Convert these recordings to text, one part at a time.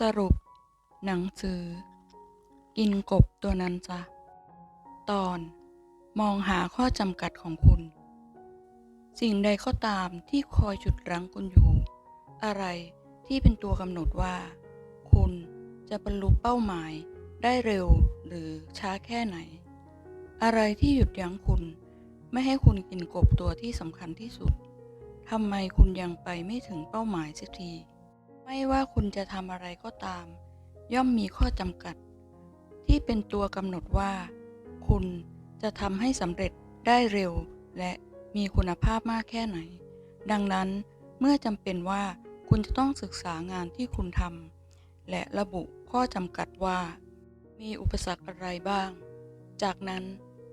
สรุป หนังสือ กินกบตัวนั้นจ้ะ ตอนมองหาข้อจำกัดของคุณ สิ่งใดก็ตามที่คอยฉุดรั้งคุณอยู่ อะไรที่เป็นตัวกำหนดว่า คุณจะบรรลุเป้าหมายได้เร็วหรือช้าแค่ไหน อะไรที่หยุดยั้งคุณ ไม่ให้คุณกินกบตัวที่สำคัญที่สุดทำไมคุณยังไปไม่ถึงเป้าหมายสักที ไม่ว่าคุณจะทำอะไรก็ตาม ย่อมมีข้อจำกัด ที่เป็นตัวกำหนดว่า คุณจะทำให้สำเร็จได้เร็ว และมีคุณภาพมากแค่ไหน ดังนั้นเมื่อจำเป็นว่าคุณจะต้องศึกษางานที่คุณทำและระบุข้อจำกัดว่า มีอุปสรรคอะไรบ้าง จากนั้น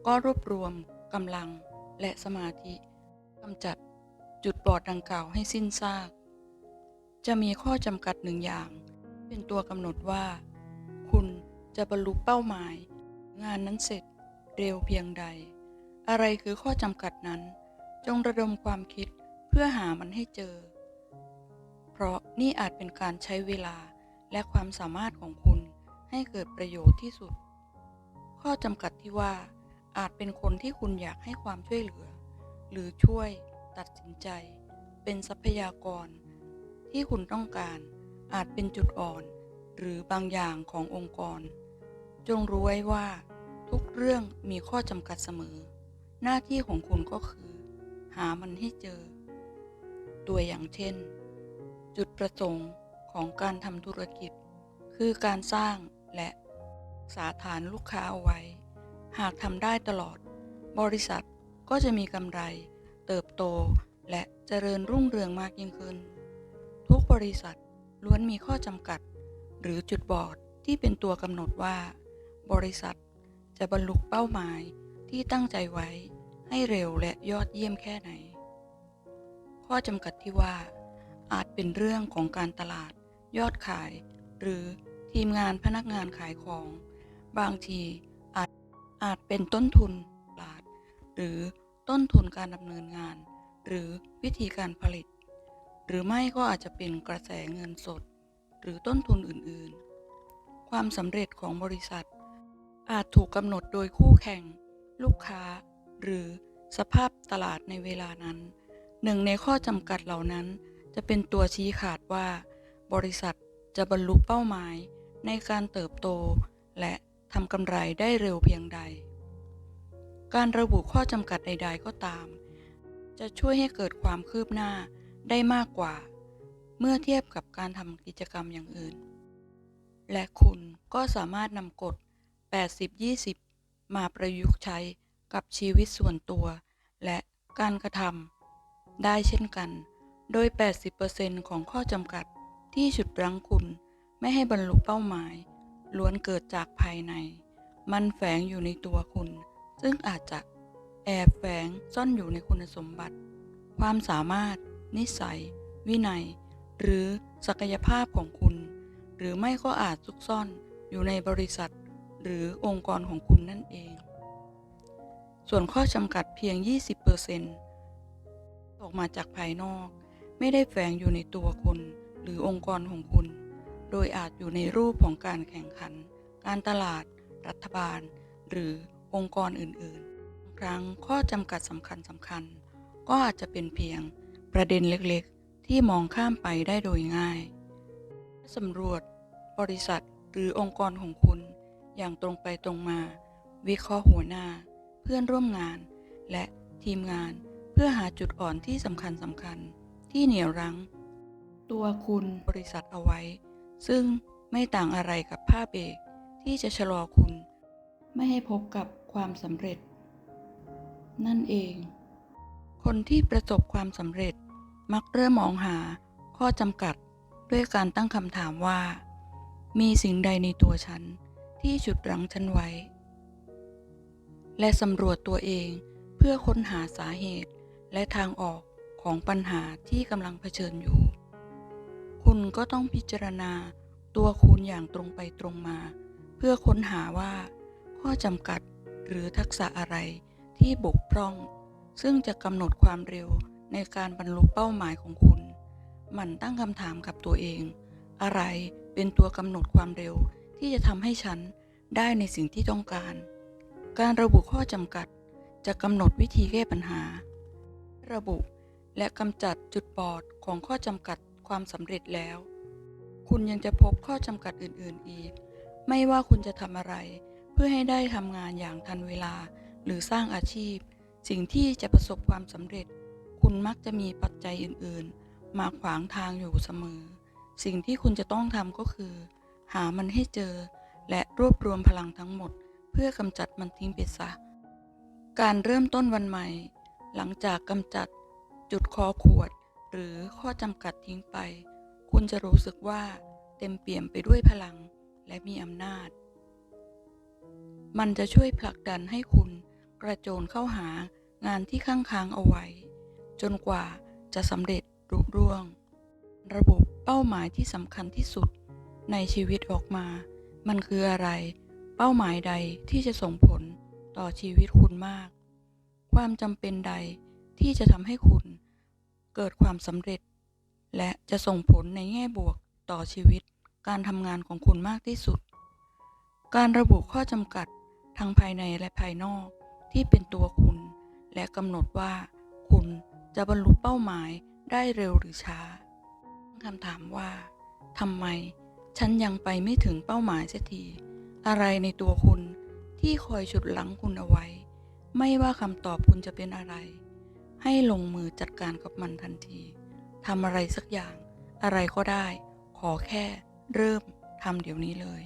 ก็รวบรวมกำลังและสมาธิกำจัดจุดบอดดังกล่าวให้สิ้นซาก จะมีข้อจำกัดหนึ่งอย่าง เป็นตัวกำหนดว่า คุณจะบรรลุเป้าหมาย งานนั้นเสร็จเร็วเพียงใด อะไรคือข้อจำกัดนั้น จงระดมความคิดเพื่อหามันให้เจอ เพราะนี่อาจเป็นการใช้เวลาและความสามารถของคุณให้เกิดประโยชน์ที่สุด ข้อจำกัดที่ว่าอาจเป็นคนที่คุณอยากให้ความช่วยเหลือ หรือช่วย ตัดสินใจ เป็นทรัพยากร ที่คุณต้องการอาจเป็นจุดอ่อน หรือบางอย่างขององค์กร จงรู้ไว้ว่า ทุกเรื่องมีข้อจำกัดเสมอ หน้าที่ของคุณก็คือ หามันให้เจอ ตัวอย่างเช่น จุดประสงค์ของการทำธุรกิจ คือการสร้างและสาฐานลูกค้าเอาไว้ หากทำได้ตลอด บริษัทก็จะมีกำไร เติบโตและเจริญรุ่งเรืองมากยิ่งขึ้น ทุกบริษัทล้วนมีข้อจำกัด หรือจุดบอดที่เป็นตัวกำหนดว่า บริษัทจะบรรลุเป้าหมายที่ตั้งใจไว้ให้เร็วและยอดเยี่ยมแค่ไหน ข้อจำกัดที่ว่า อาจเป็นเรื่องของการตลาด ยอดขาย หรือทีมงานพนักงานขายของ บางทีอาจอาจเป็นต้นทุนตลาด หรือต้นทุนการดำเนินงาน หรือวิธีการผลิต หรือไม่ก็อาจจะเป็นกระแสเงินสด หรือต้นทุนอื่นๆ ความสำเร็จของบริษัท อาจถูกกำหนดโดยคู่แข่ง ลูกค้า หรือสภาพตลาดในเวลานั้น หนึ่งในข้อจำกัดเหล่านั้น จะเป็นตัวชี้ขาดว่า บริษัทจะบรรลุเป้าหมาย ในการเติบโต และทำกำไรได้เร็วเพียงใด การระบุข้อจำกัดใด ๆ ก็ตาม จะช่วยให้เกิดความคืบหน้า ได้มากกว่า เมื่อเทียบกับการทำกิจกรรมอย่างอื่น และคุณก็สามารถนำกฎ 80-20 มาประยุกต์ใช้กับชีวิตส่วนตัว และการกระทำได้เช่นกัน โดย 80%ของข้อจำกัดที่ฉุดรั้งคุณไม่ให้บรรลุเป้าหมาย ล้วนเกิดจากภายใน มันแฝงอยู่ในตัวคุณ ซึ่งอาจจะแอบแฝงซ่อนอยู่ในคุณสมบัติ ความสามารถ นิสัย วินัย หรือศักยภาพของคุณ หรือไม่ก็อาจซุกซ่อนอยู่ในบริษัท หรือองค์กรของคุณนั่นเอง ส่วนข้อจำกัดเพียง 20%ออกมาจากภายนอก ไม่ได้แฝงอยู่ในตัวคุณ หรือองค์กรของคุณ โดยอาจอยู่ในรูปของการแข่งขัน การตลาด รัฐบาล หรือองค์กรอื่นๆบางครั้งข้อจำกัดสำคัญสำคัญก็อาจจะเป็นเพียง ประเด็นเล็กๆ ที่มองข้ามไปได้โดยง่าย สำรวจ บริษัทหรือองค์กรของคุณ อย่างตรงไปตรงมา วิเคราะห์หัวหน้า เพื่อนร่วมงาน และทีมงานเพื่อหาจุดอ่อนที่สำคัญสำคัญที่เหนี่ยวรั้ง ตัวคุณบริษัทเอาไว้ ซึ่งไม่ต่างอะไรกับผ้าเบรกที่จะชะลอคุณ ไม่ให้พบกับความสำเร็จ นั่นเอง คนที่ประสบความสำเร็จมักเริ่มมองหาข้อจำกัดด้วยการตั้งคำถามว่า มีสิ่งใดในตัวฉันที่ฉุดรั้งฉันไว้ และสำรวจตัวเองเพื่อค้นหาสาเหตุและทางออกของปัญหาที่กำลังเผชิญอยู่ คุณก็ต้องพิจารณาตัวคุณอย่างตรงไปตรงมา เพื่อค้นหาว่า ข้อจำกัดหรือทักษะอะไรที่บกพร่อง ซึ่งจะกำหนดความเร็วในการบรรลุเป้าหมายของคุณหมั่นตั้งคำถามกับตัวเอง อะไรเป็นตัวกำหนดความเร็วที่จะทำให้ฉันได้ในสิ่งที่ต้องการ การระบุข้อจำกัดจะกำหนดวิธีแก้ปัญหา ระบุและกำจัดจุดบอดของข้อจำกัดความสำเร็จแล้ว คุณยังจะพบข้อจำกัดอื่น ๆ อีก ไม่ว่าคุณจะทำอะไร เพื่อให้ได้ทำงานอย่างทันเวลาหรือสร้างอาชีพ สิ่งที่จะประสบความสำเร็จ คุณมักจะมีปัจจัยอื่นๆ มาขวางทางอยู่เสมอ สิ่งที่คุณจะต้องทำก็คือ หามันให้เจอ และรวบรวมพลังทั้งหมด เพื่อกำจัดมันทิ้งไปซะ การเริ่มต้นวันใหม่ หลังจากกำจัดจุดคอขวด หรือข้อจำกัดทิ้งไป คุณจะรู้สึกว่าเต็มเปี่ยมไปด้วยพลังและมีอำนาจ มันจะช่วยผลักดันให้คุณ กระโจนเข้าหางานที่ข้างค้างเอาไว้ จนกว่าจะสำเร็จรุร่วง ระบุเป้าหมายที่สำคัญที่สุดในชีวิตออกมา มันคืออะไร เป้าหมายใดที่จะส่งผลต่อชีวิตคุณมาก ความจำเป็นใดที่จะทำให้คุณเกิดความสำเร็จ และจะส่งผลในแง่บวกต่อชีวิตการทำงานของคุณมากที่สุด การระบุข้อจำกัดทั้งภายในและภายนอก ที่เป็นตัวคุณ และกำหนดว่า คุณจะบรรลุเป้าหมายได้เร็วหรือช้าคำถามว่าทำไม ฉันยังไปไม่ถึงเป้าหมายเสียที อะไรในตัวคุณที่คอยฉุดหลังคุณเอาไว้ ไม่ว่าคำตอบคุณจะเป็นอะไร ให้ลงมือจัดการกับมันทันทีทำอะไรสักอย่าง อะไรก็ได้ ขอแค่เริ่มทำเดี๋ยวนี้เลย